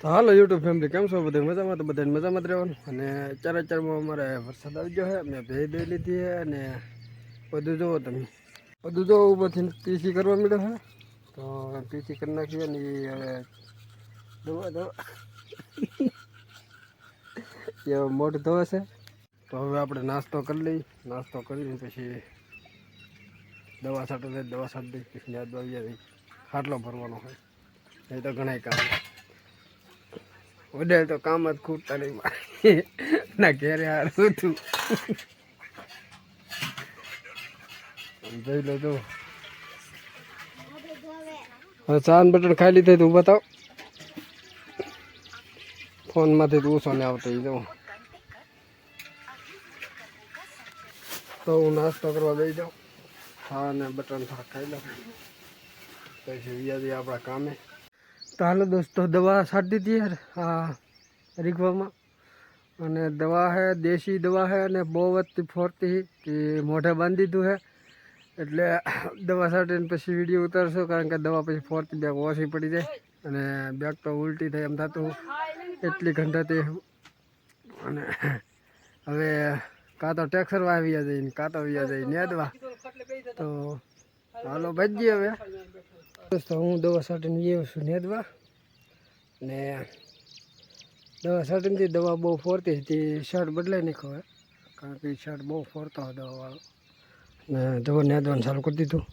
તો હાલો YouTube family કેમ છો? બધા મજામાં? તો બધા મજામાં જ રહેવાનું. અને અત્યારે અત્યારમાં અમારે વરસાદ આવી ગયો છે. મેં ભેજ દઈ લીધી છે અને બધું જુઓ તમે. બધું જોવો ઉપરથી પીસી કરવા મળ્યો છે. તો પીસી કરી નાખીએ ને એ હવે દવા દવા એ મોઢ ધોવે છે. તો હવે આપણે નાસ્તો કરી લઈ નાસ્તો કરીને પછી દવા દે દવા દઈ પછી યાદ આવી ખાટલો ભરવાનો હોય. એ તો ઘણા કામ. ઉડે તો કામ જ ખૂટતા નહીં ના, ઘેરે હારું તું જોઈ લો તો હવે ચાન બટન ખાઈ લીધે તું બતાવ. ફોનમાંથી તું ઓછો ને આવતો એ જો તો હું નાસ્તો કરવા દઈ જાઉં. હા ને બટન ખાઈ લઉં પછી વ્યાજી આપણા કામે. તો હાલો દોસ્તો, દવા છાંટી હતી આ રીગવામાં. અને દવા હે, દેશી દવા હે, અને બહુ વધતી ફોરતી કે મોઢે બાંધી દીધું હે. એટલે દવા છાંટીને પછી વીડિયો ઉતારશો, કારણ કે દવા પછી ફોરતી બેગ ઓછી પડી જાય. અને બેગ તો ઉલટી થાય એમ થતું એટલી ઘંટાતી અને હવે કાં તો ટેક્સર આવી જાય કાં તો વ્યા જાય નેદવા તો હાલો ભજીએ હવે. દોસ્તો, હું દવા છાંટીને આવ્યો છું નેદવા. ને દવા છાંટીને દવા બહુ ફોરતી હતી શર્ટ બદલાઈ નાખ્યો હવે. કારણ કે શર્ટ બહુ ફોરતો હતો દવાવાળો. ને દવા નેદવાનું ચાલુ કરી દીધું.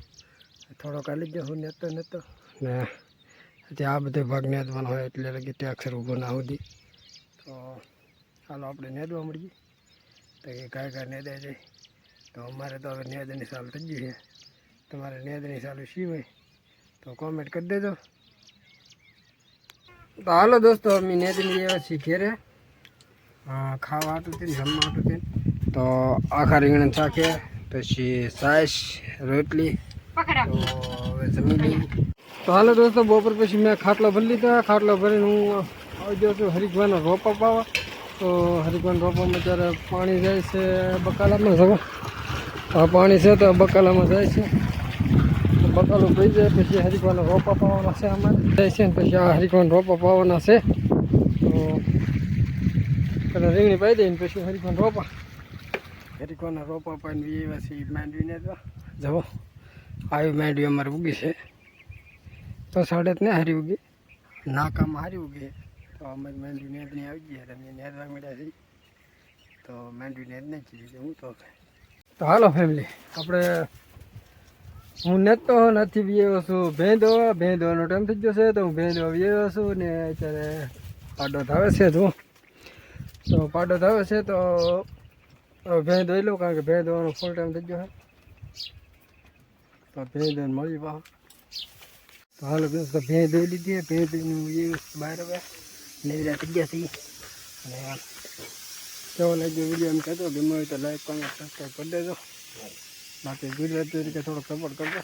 થોડો કાલી ગયો હું નેતો નેતો ને ત્યાં આ બધે ભાગ નેદવાનો હોય એટલે લગી ટેક્સર ઊભો ના સુધી. તો ચાલો આપણે નેદવા મળીએ. તો એ કાંઈ કાંઈ નેદાઈ જાય. તો અમારે તો હવે નેદની ચાલુ થઈ ગઈ છે. તમારે નેદની ચાલુ શી હોય? તો કોમેન્ટ કરી દેજો. તો હાલો દોસ્તો અમે નેદની એવા છીએ ઘેરે. ખાવા હતું તેને જમવા હતું તેને તો આખા રીંગણ શાકે પછી સાસ રોટલી. તો હવે જમી લઈ તો હાલો દોસ્તો બપોર પછી મેં ખાટલો ભરી લીધો. ખાટલો ભરીને હું આવી ગયો છું હરિકવાનો રોપા પાવા. તો હરિગવાન રોપામાં જ્યારે પાણી જાય છે બકાલામાં જવા પાણી છે તો બકાલામાં જાય છે. બકાલો પી જાય, પછી હરિકવાના રોપા પાવાના છે અમારે જાય છે ને પછી આ હરિકવાન રોપા પાવાના છે. તો પેલા રીંગણી પાઈ દઈને પછી હરિકવાન રોપા હરિકવાના રોપા પાઈને એવા છે માંડવીને તો જવો આવી માંડવી અમારે ઉગી છે. તો સાડે ને હારી ઉગી. નાકામાં હારી ઉગી. તો અમે માંડવી નેદની આવી ગયા તમે નેદવા મળ્યા છીએ તો માંડવી નેદ નહીં કીધી હું તો તો હાલો ફેમિલી આપણે હું નેતો નથી વ્યવ છું. ભેંદો ભેંદોનો ટાઈમ થઈ ગયો છે તો હું ભેંદો વ્યવ છું ને અત્યારે પાડો થાવે છે તું તો પાડો થાવે છે તો ભેંદો એ લઉં કારણ કે ભેંદોનો ફૂલ ટાઈમ થઈ ગયો છે. તો ભેંદો મળી પાવ તો હાલો તો ભેં દોઈ લીધી ભેં બહાર હવે. નેવરા થઈ ગયા છીએ. અને કેવો લાગ્યો વીડિયો એમ કહેતો ગમે હોય તો લાઈક કોમેન્ટ સબસ્ક્રાઈબ કરી દેજો. બાકી ગુજરાતી તરીકે થોડોક સપોર્ટ કરજો